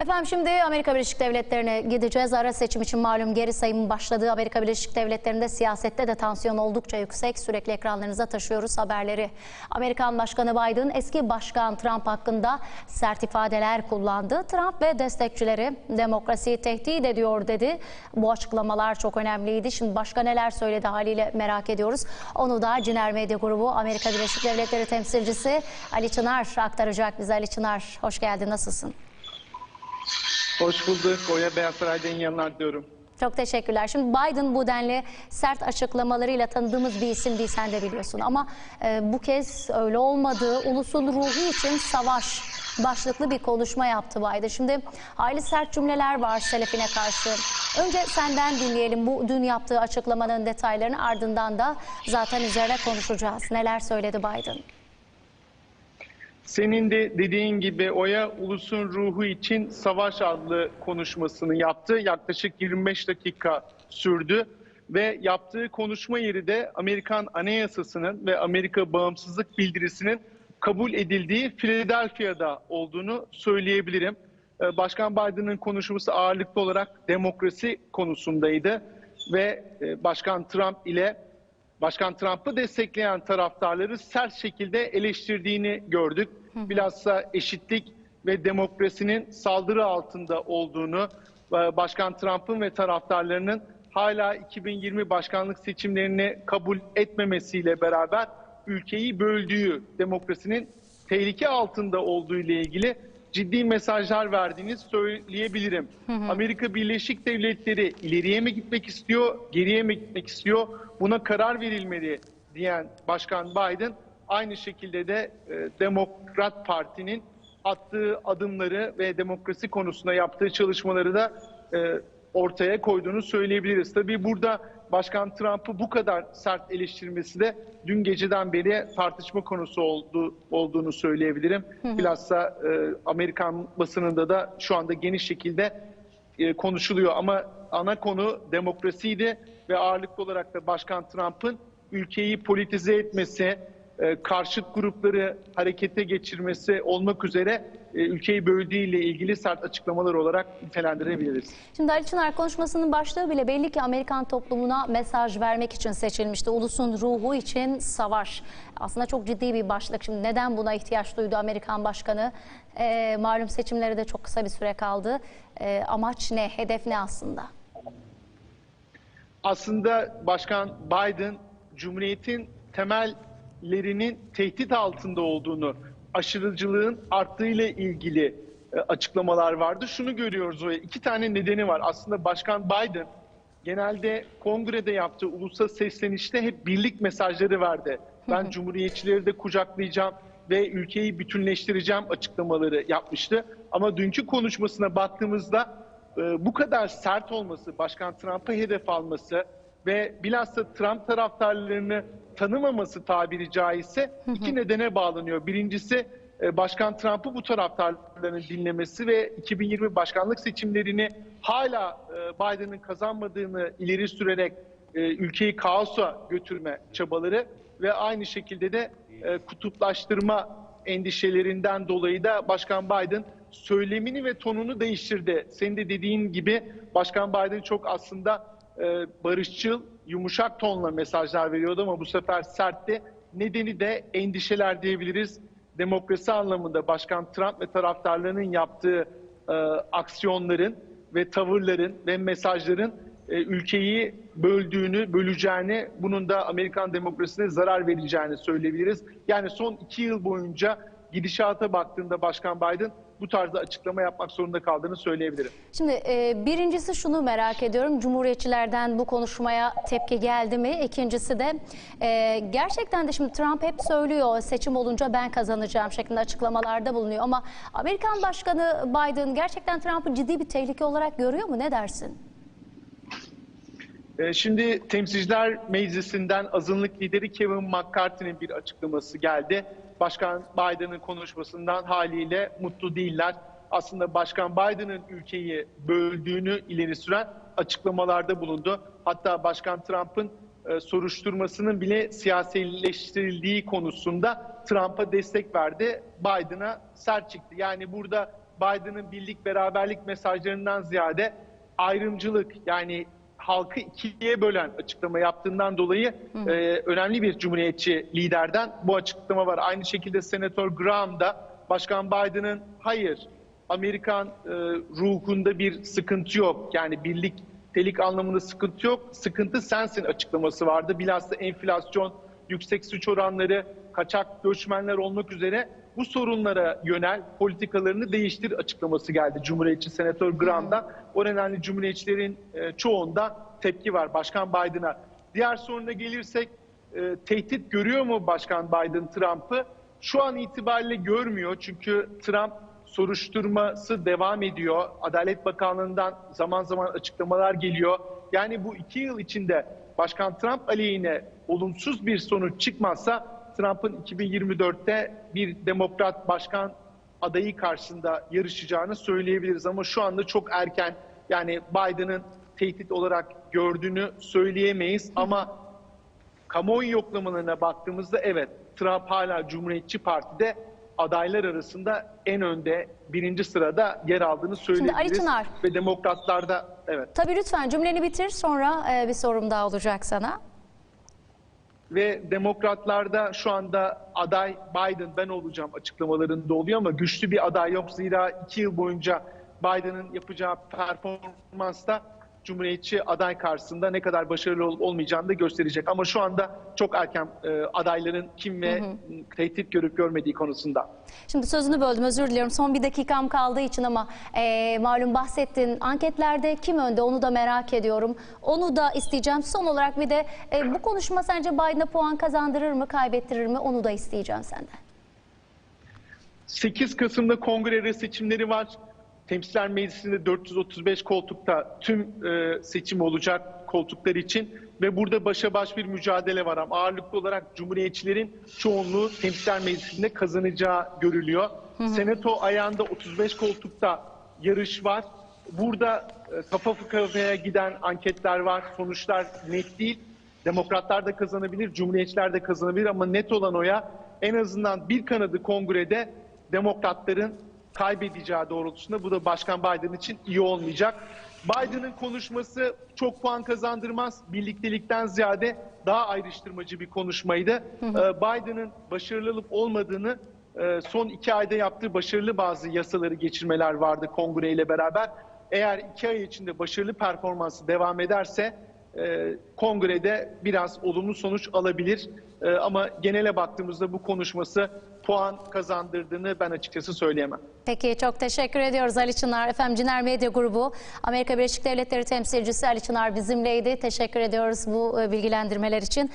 Efendim şimdi Amerika Birleşik Devletleri'ne gideceğiz. Ara seçim için malum geri sayımın başladığı Amerika Birleşik Devletleri'nde siyasette de tansiyon oldukça yüksek. Sürekli ekranlarınıza taşıyoruz haberleri. Amerikan Başkanı Biden eski Başkan Trump hakkında sert ifadeler kullandı. Trump ve destekçileri demokrasiyi tehdit ediyor dedi. Bu açıklamalar çok önemliydi. Şimdi başka neler söyledi haliyle merak ediyoruz. Onu da Ciner Medya Grubu Amerika Birleşik Devletleri temsilcisi Ali Çınar aktaracak bize. Ali Çınar hoş geldin nasılsın? Hoş bulduk. Oya Beyaz Saray'dan iyi diyorum. Çok teşekkürler. Şimdi Biden bu denli sert açıklamalarıyla tanıdığımız bir isim değil sen de biliyorsun. Ama e, bu kez öyle olmadı. Ulusun ruhu için savaş başlıklı bir konuşma yaptı Biden. Şimdi hayli sert cümleler var Selefine karşı. Önce senden dinleyelim bu dün yaptığı açıklamanın detaylarını ardından da zaten üzerine konuşacağız. Neler söyledi Biden? Senin de dediğin gibi Oya Ulus'un ruhu için savaş adlı konuşmasını yaptı. Yaklaşık 25 dakika sürdü ve yaptığı konuşma yeri de Amerikan Anayasası'nın ve Amerika Bağımsızlık Bildirisi'nin kabul edildiği Philadelphia'da olduğunu söyleyebilirim. Ee, Başkan Biden'ın konuşması ağırlıklı olarak demokrasi konusundaydı ve e, Başkan Trump ile Başkan Trump'ı destekleyen taraftarları sert şekilde eleştirdiğini gördük. Bilhassa eşitlik ve demokrasinin saldırı altında olduğunu, e, Başkan Trump'ın ve taraftarlarının hala 2020 başkanlık seçimlerini kabul etmemesiyle beraber ülkeyi böldüğü, demokrasinin tehlike altında olduğu ile ilgili ciddi mesajlar verdiğini söyleyebilirim. Amerika Birleşik Devletleri ileriye mi gitmek istiyor, geriye mi gitmek istiyor? Buna karar verilmeli diyen Başkan Biden aynı şekilde de e, Demokrat Parti'nin attığı adımları ve demokrasi konusunda yaptığı çalışmaları da e, ortaya koyduğunu söyleyebiliriz. Tabii burada Başkan Trump'ı bu kadar sert eleştirmesi de dün geceden beri tartışma konusu oldu, olduğunu söyleyebilirim. Bilhassa e, Amerikan basınında da şu anda geniş şekilde e, konuşuluyor. Ama ana konu demokrasiydi ve ağırlıklı olarak da Başkan Trump'ın ülkeyi politize etmesi, e, karşıt grupları harekete geçirmesi olmak üzere e, ülkeyi böldüğüyle ilgili sert açıklamalar olarak nitelendirebiliriz. Şimdi Ali Çınar konuşmasının başlığı bile belli ki Amerikan toplumuna mesaj vermek için seçilmişti. Ulusun ruhu için savaş. Aslında çok ciddi bir başlık. Şimdi neden buna ihtiyaç duydu Amerikan başkanı? Ee, malum seçimlere de çok kısa bir süre kaldı. Ee, amaç ne? Hedef ne aslında? Aslında Başkan Biden Cumhuriyet'in temellerinin tehdit altında olduğunu, aşırıcılığın arttığıyla ilgili e, açıklamalar vardı. Şunu görüyoruz o iki tane nedeni var. Aslında Başkan Biden genelde kongrede yaptığı ulusal seslenişte hep birlik mesajları verdi. Ben cumhuriyetçileri de kucaklayacağım ve ülkeyi bütünleştireceğim açıklamaları yapmıştı. Ama dünkü konuşmasına baktığımızda e, bu kadar sert olması, Başkan Trump'a hedef alması ve bilhassa Trump taraftarlarını tanımaması tabiri caizse iki nedene bağlanıyor. Birincisi e, Başkan Trump'ı bu taraftarların dinlemesi ve 2020 başkanlık seçimlerini hala e, Biden'ın kazanmadığını ileri sürerek e, ülkeyi kaosa götürme çabaları ve aynı şekilde de kutuplaştırma endişelerinden dolayı da Başkan Biden söylemini ve tonunu değiştirdi. Senin de dediğin gibi Başkan Biden çok aslında e, barışçıl, yumuşak tonla mesajlar veriyordu ama bu sefer sertti. Nedeni de endişeler diyebiliriz. Demokrasi anlamında Başkan Trump ve taraftarlarının yaptığı e, aksiyonların ve tavırların ve mesajların e, ülkeyi böldüğünü, böleceğini, bunun da Amerikan demokrasisine zarar vereceğini söyleyebiliriz. Yani son iki yıl boyunca gidişata baktığında Başkan Biden bu tarzda açıklama yapmak zorunda kaldığını söyleyebilirim. Şimdi e, birincisi şunu merak ediyorum. Cumhuriyetçilerden bu konuşmaya tepki geldi mi? İkincisi de e, gerçekten de şimdi Trump hep söylüyor seçim olunca ben kazanacağım şeklinde açıklamalarda bulunuyor. Ama Amerikan Başkanı Biden gerçekten Trump'ı ciddi bir tehlike olarak görüyor mu? Ne dersin? Ee, Şimdi Temsilciler Meclisi'nden azınlık lideri Kevin McCarthy'nin bir açıklaması geldi. Başkan Biden'ın konuşmasından haliyle mutlu değiller. Aslında Başkan Biden'ın ülkeyi böldüğünü ileri süren açıklamalarda bulundu. Hatta Başkan Trump'ın e, soruşturmasının bile siyasileştirildiği konusunda Trump'a destek verdi. Biden'a sert çıktı. Yani burada Biden'ın birlik beraberlik mesajlarından ziyade ayrımcılık yani halkı ikiye bölen açıklama yaptığından dolayı e, önemli bir cumhuriyetçi liderden bu açıklama var. Aynı şekilde Senatör Graham da Başkan Biden'ın hayır Amerikan e, ruhunda bir sıkıntı yok. Yani birlik telik anlamında sıkıntı yok. Sıkıntı sensin açıklaması vardı. Bilhassa enflasyon, yüksek suç oranları, kaçak göçmenler olmak üzere bu sorunlara yönel politikalarını değiştir açıklaması geldi Cumhuriyetçi Senatör Graham'dan. O nedenle Cumhuriyetçilerin e, çoğunda tepki var Başkan Biden'a. Diğer soruna gelirsek e, tehdit görüyor mu Başkan Biden Trump'ı? Şu an itibariyle görmüyor çünkü Trump soruşturması devam ediyor. Adalet Bakanlığı'ndan zaman zaman açıklamalar geliyor. Yani bu iki yıl içinde Başkan Trump aleyhine olumsuz bir sonuç çıkmazsa Trump'ın 2024'te bir demokrat başkan adayı karşısında yarışacağını söyleyebiliriz. Ama şu anda çok erken yani Biden'ın tehdit olarak gördüğünü söyleyemeyiz. Ama kamuoyu yoklamalarına baktığımızda evet Trump hala Cumhuriyetçi Parti'de adaylar arasında en önde birinci sırada yer aldığını söyleyebiliriz. Çınar. Ve demokratlarda evet Tabii lütfen cümleni bitir sonra e, bir sorum daha olacak sana. Ve demokratlarda şu anda aday Biden ben olacağım açıklamalarında oluyor ama güçlü bir aday yok. Zira iki yıl boyunca Biden'ın yapacağı performansta Cumhuriyetçi aday karşısında ne kadar başarılı olup olmayacağını da gösterecek. Ama şu anda çok erken e, adayların kim ve tehdit görüp görmediği konusunda. Şimdi sözünü böldüm özür diliyorum. Son bir dakikam kaldığı için ama e, malum bahsettin anketlerde kim önde onu da merak ediyorum. Onu da isteyeceğim. Son olarak bir de e, bu konuşma sence Biden'a puan kazandırır mı kaybettirir mi onu da isteyeceğim senden. 8 Kasım'da kongre seçimleri var. Temsiller Meclisi'nde 435 koltukta tüm e, seçim olacak koltuklar için ve burada başa baş bir mücadele var ama ağırlıklı olarak Cumhuriyetçilerin çoğunluğu Temsiller Meclisi'nde kazanacağı görülüyor. Senato ayağında 35 koltukta yarış var. Burada e, kafa kafaya giden anketler var. Sonuçlar net değil. Demokratlar da kazanabilir, Cumhuriyetçiler de kazanabilir ama net olan oya en azından bir kanadı kongrede Demokratların kaybedeceği doğrultusunda bu da Başkan Biden için iyi olmayacak. Biden'ın konuşması çok puan kazandırmaz. Birliktelikten ziyade daha ayrıştırmacı bir konuşmaydı. Ee, Biden'ın başarılı olup olmadığını e, son iki ayda yaptığı başarılı bazı yasaları geçirmeler vardı kongre ile beraber. Eğer iki ay içinde başarılı performansı devam ederse e, kongrede biraz olumlu sonuç alabilir. E, ama genele baktığımızda bu konuşması puan kazandırdığını ben açıkçası söyleyemem. Peki çok teşekkür ediyoruz Ali Çınar. Efendim Ciner Medya Grubu Amerika Birleşik Devletleri temsilcisi Ali Çınar bizimleydi. Teşekkür ediyoruz bu e, bilgilendirmeler için.